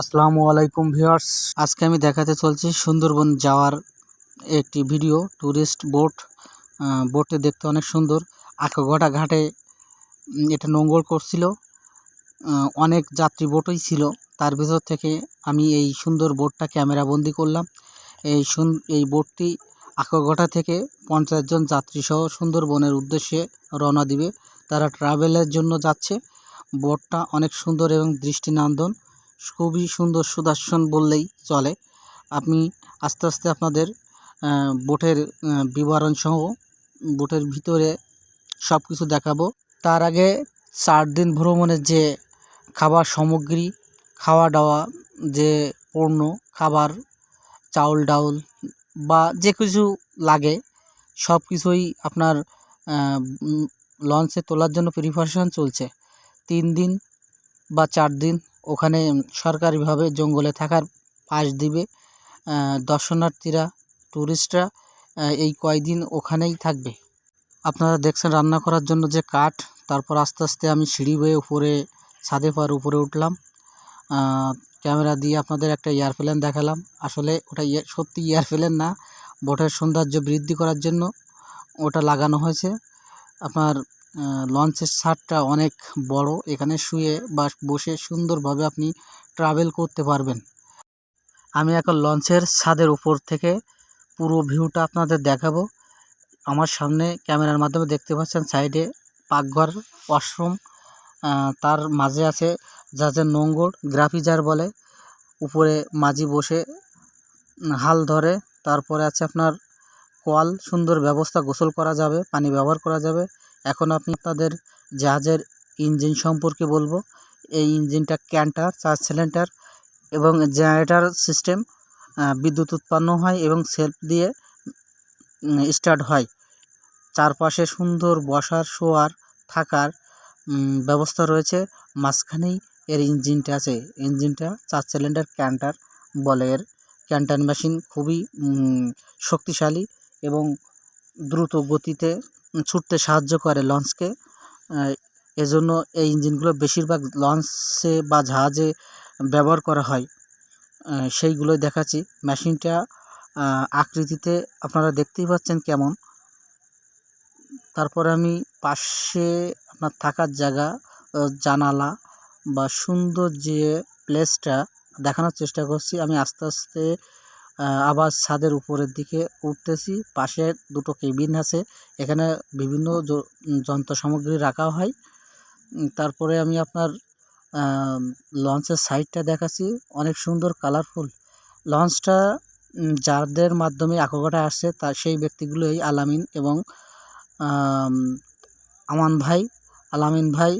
আসসালামু আলাইকুম ভিউয়ার্স। আজকে আমি দেখাতে চলছি সুন্দরবন যাওয়ার একটি ভিডিও ট্যুরিস্ট বোট বোটে দেখতে অনেক সুন্দর। আঁকাগোটা ঘাটে এটা নোঙ্গর করছিল অনেক যাত্রী বোটই ছিল। তার ভিতর থেকে আমি এই সুন্দর বোটটা ক্যামেরা বন্দি করলাম। এই সুন, এই বোটটি আঁকাগোটা থেকে পঞ্চাশ জন যাত্রী সহ সুন্দরবনের উদ্দেশ্যে রওনা দিবে। তারা ট্রাভেলের জন্য যাচ্ছে। বোটটা অনেক সুন্দর এবং দৃষ্টিনন্দন। খুবই সুন্দর সুদর্শন বললেই চলে। আমি আস্তে আস্তে আপনাদের বোটের আহ, বিবরণ সহ বোটের ভিতরে সব কিছু দেখাবো। তার আগে চার দিন ভ্রমণের যে খাবার সামগ্রী খাওয়া দাওয়া যে পণ্য খাবার চাউল ডাউল বা যে কিছু লাগে সব কিছুই আপনার লঞ্চে তোলার জন্য প্রিপারেশন চলছে। তিন দিন বা চার দিন ওখানে সরকারিভাবে জঙ্গলে থাকার পাস দিবে দর্শনার্থীরা ট্যুরিস্টরা এই কয়দিন ওখানেই থাকবে। আপনারা দেখছেন রান্না করার জন্য যে কাঠ, তারপর আস্তে আস্তে আমি সিঁড়ি বেয়ে উপরে, ছাদে পার উপরে উঠলাম। ক্যামেরা দিয়ে আপনাদের একটা এয়ারপ্লেন দেখালাম। আসলে ওটা সত্যি এয়ারপ্লেন না, বোটের সৌন্দর্য বৃদ্ধি করার জন্য ওটা লাগানো হয়েছে। আপনার লঞ্চের ছাদটা অনেক বড়। এখানে শুয়ে বা বসে সুন্দরভাবে আপনি ট্রাভেল করতে পারবেন। আমি এখন লঞ্চের ছাদের উপর থেকে পুরো ভিউটা আপনাদের দেখাবো। আমার সামনে ক্যামেরার মাধ্যমে দেখতে পাচ্ছেন সাইডে পাকঘর ওয়াশরুম তার মাঝে আছে যা যে নোঙ্গর গ্রাফিজার বলে। উপরে মাঝি বসে হাল ধরে, তারপরে আছে আপনার কল। সুন্দর ব্যবস্থা গোসল করা যাবে, পানি ব্যবহার করা যাবে। এখন আপনি আপনাদের জাহাজের ইঞ্জিন সম্পর্কে বলব। এই ইঞ্জিনটা ক্যান্টার চার সিলিন্ডার এবং জেনারেটর সিস্টেম বিদ্যুৎ উৎপন্ন হয় এবং সেলফ দিয়ে স্টার্ট হয়। চারপাশে সুন্দর বসার, শোয়ার, থাকার ব্যবস্থা রয়েছে। মাঝখানেই এর ইঞ্জিনটা আছে। ইঞ্জিনটা চার সিলিন্ডার, ক্যান্টার বলে। এর ক্যান্টার মেশিন খুবই শক্তিশালী এবং দ্রুত গতিতে ছুটতে সাহায্য করে লঞ্চকে। এজন্য এই ইঞ্জিনগুলো বেশিরভাগ লঞ্চে বা জাহাজে ব্যবহার করা হয়। সেইগুলোই দেখাচ্ছি। মেশিনটা আকৃতিতে আপনারা দেখতেই পাচ্ছেন কেমন। তারপরে আমি পাশে আপনার থাকার জায়গা জানালা বা সুন্দর যে প্লেসটা দেখানোর চেষ্টা করছি। আমি আস্তে আস্তে আবার ছাদের উপরের দিকে উঠতেছি। পাশে দুটো কেবিন আছে। এখানে বিভিন্ন যন্ত্র সামগ্রী রাখা হয়। তারপরে আমি আপনার লঞ্চের সাইডটা দেখাচ্ছি। অনেক সুন্দর, কালারফুল। লঞ্চটা যাদের মাধ্যমে আঁকাগোটা আসছে তার সেই ব্যক্তিগুলোই আলামিন এবং আমান ভাই, আলামিন ভাই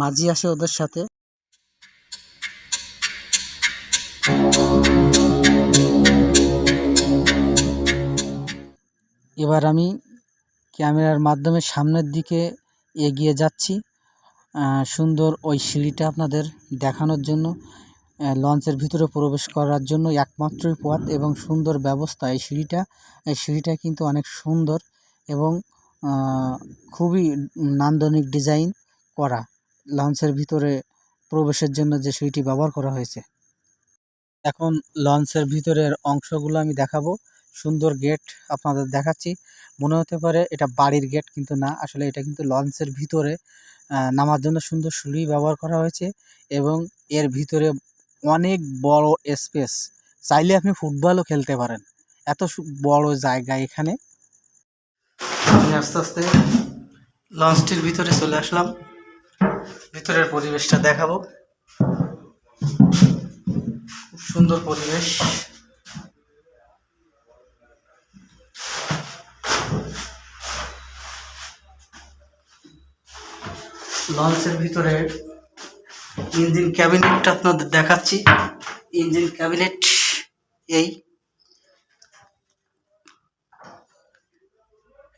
মাঝি আসে ওদের সাথে। এবার আমি ক্যামেরার মাধ্যমে সামনের দিকে এগিয়ে যাচ্ছি সুন্দর ওই সিঁড়িটা আপনাদের দেখানোর জন্য লঞ্চের ভিতরে প্রবেশ করার জন্য একমাত্রই পথ এবং সুন্দর ব্যবস্থা। এই সিঁড়িটা এই সিঁড়িটা কিন্তু অনেক সুন্দর এবং খুবই নান্দনিক ডিজাইন করা লঞ্চের ভিতরে প্রবেশের জন্য যে সিঁড়িটি ব্যবহার করা হয়েছে। এখন লঞ্চের ভিতরের অংশগুলো আমি দেখাবো। সুন্দর গেট আপনাদের দেখাচ্ছি। মনে হতে পারে এটা বাড়ির গেট কিন্তু না, আসলে এটা কিন্তু লঞ্চের ভিতরে নামার জন্য সুন্দর সিঁড়ি ব্যবহার করা হয়েছে এবং এর ভিতরে অনেক বড় স্পেস চাইলে আপনি ফুটবলও খেলতে পারেন। এত বড় জায়গা এখানে। আমি আস্তে আস্তে লঞ্চটির ভিতরে চলে আসলাম। ভিতরের পরিবেশটা দেখাবো। খুব সুন্দর পরিবেশ। লঞ্চের ভিতরে ইঞ্জিন ক্যাবিনেটটা আপনাদের দেখাচ্ছি। ইঞ্জিন ক্যাবিনেট এই।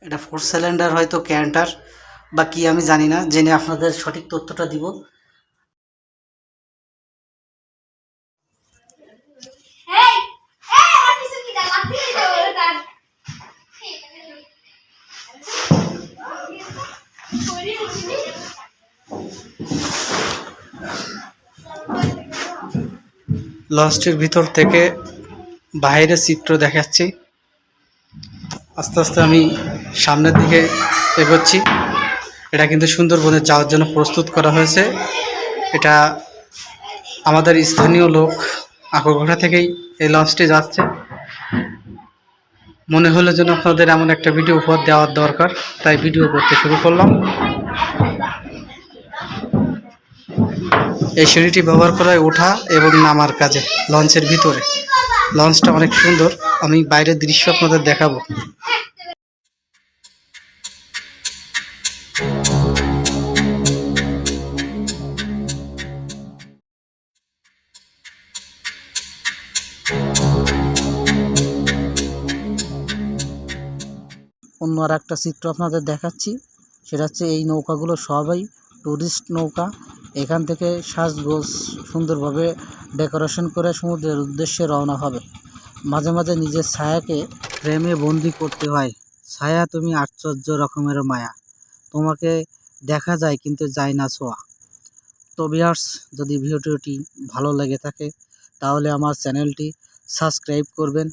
এটা ফোর সিলিন্ডার হয়তো ক্যান্টার বা কি আমি জানি না, জেনে আপনাদের সঠিক তথ্যটা দিব। লঞ্চটির ভিতর থেকে বাইরের চিত্র দেখাচ্ছি। আস্তে আস্তে আমি সামনের দিকে এগোচ্ছি। এটা কিন্তু সুন্দরবনে যাওয়ার জন্য প্রস্তুত করা হয়েছে। এটা আমাদের স্থানীয় লোক আকরঘোটা থেকেই এই লঞ্চটি যাচ্ছে। মনে হলো যেন আপনাদের এমন একটা ভিডিও উপহার দেওয়ার দরকার, তাই ভিডিও করতে শুরু করলাম। এই সিঁড়িটি ব্যবহার করা ওঠা এবং নামার কাজে, লঞ্চের ভিতরে। লঞ্চটা অনেক সুন্দর। আমি বাইরের দৃশ্য আপনাদের দেখাবো। অন্য আর একটা চিত্র আপনাদের দেখাচ্ছি। সেটা হচ্ছে এই নৌকাগুলো সবাই টুরিস্ট নৌকা। এখান থেকে সাজগোজ সুন্দরভাবে ডেকোরেশন করে সমুদ্রের উদ্দেশ্যে রওনা হবে। মাঝে মাঝে নিজের ছায়াকে প্রেমে বন্দি করতে হয়। ছায়া, তুমি আশ্চর্য রকমের মায়া। তোমাকে দেখা যায় কিন্তু যায় না ছোঁয়া। তো বিয়ার্স যদি ভিডিওটি ভালো লেগে থাকে, তাহলে আমার চ্যানেলটি সাবস্ক্রাইব করবেন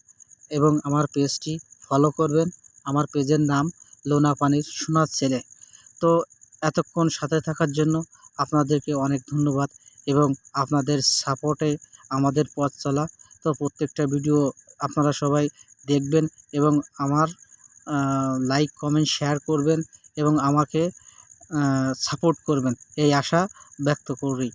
এবং আমার পেজটি ফলো করবেন। আমার পেজের নাম লোনা পানির সোনার ছেলে। তো এতক্ষণ সাথে থাকার জন্য আপনাদেরকে অনেক ধন্যবাদ এবং আপনাদের সাপোর্টে আমাদের পথ চলা। তো প্রত্যেকটা ভিডিও আপনারা সবাই দেখবেন এবং আমার লাইক কমেন্ট শেয়ার করবেন এবং আমাকে সাপোর্ট করবেন। এই আশা ব্যক্ত করি।